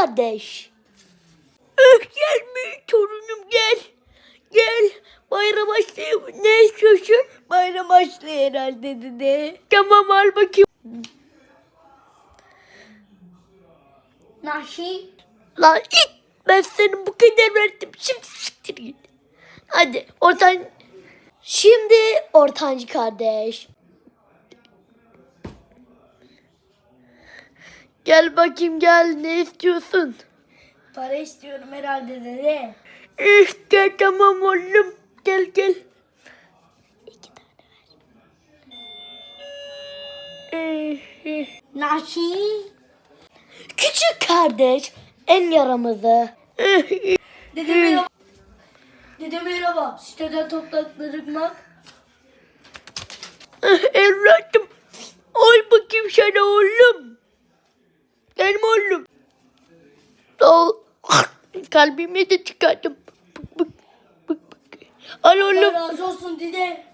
kardeş. Öh gel büyük torunum gel. Gel. Bayram başlıyor. Ne istiyorsun? Bayram başlıyor herhalde dedi. Tamam al bakayım. Naşi. Lan it. Ben seni bu kadar verdim. Şimdi siktir git. Hadi ortan... Şimdi ortancı kardeş. Gel bakayım gel ne istiyorsun? Para istiyorum herhalde dede. İşte tamam oğlum. Gel gel. İki tane ver. Naşi. Küçük kardeş en yaramazı. Dede merhaba. Dede merhaba. Siteden topladıklarım bak. eh, Evladım. Al bakayım sana oğlum. Gelme oğlum. Al. Kalbimi de çıkardım. Bık bık. Bık bık. Al Allah oğlum. razı olsun dede.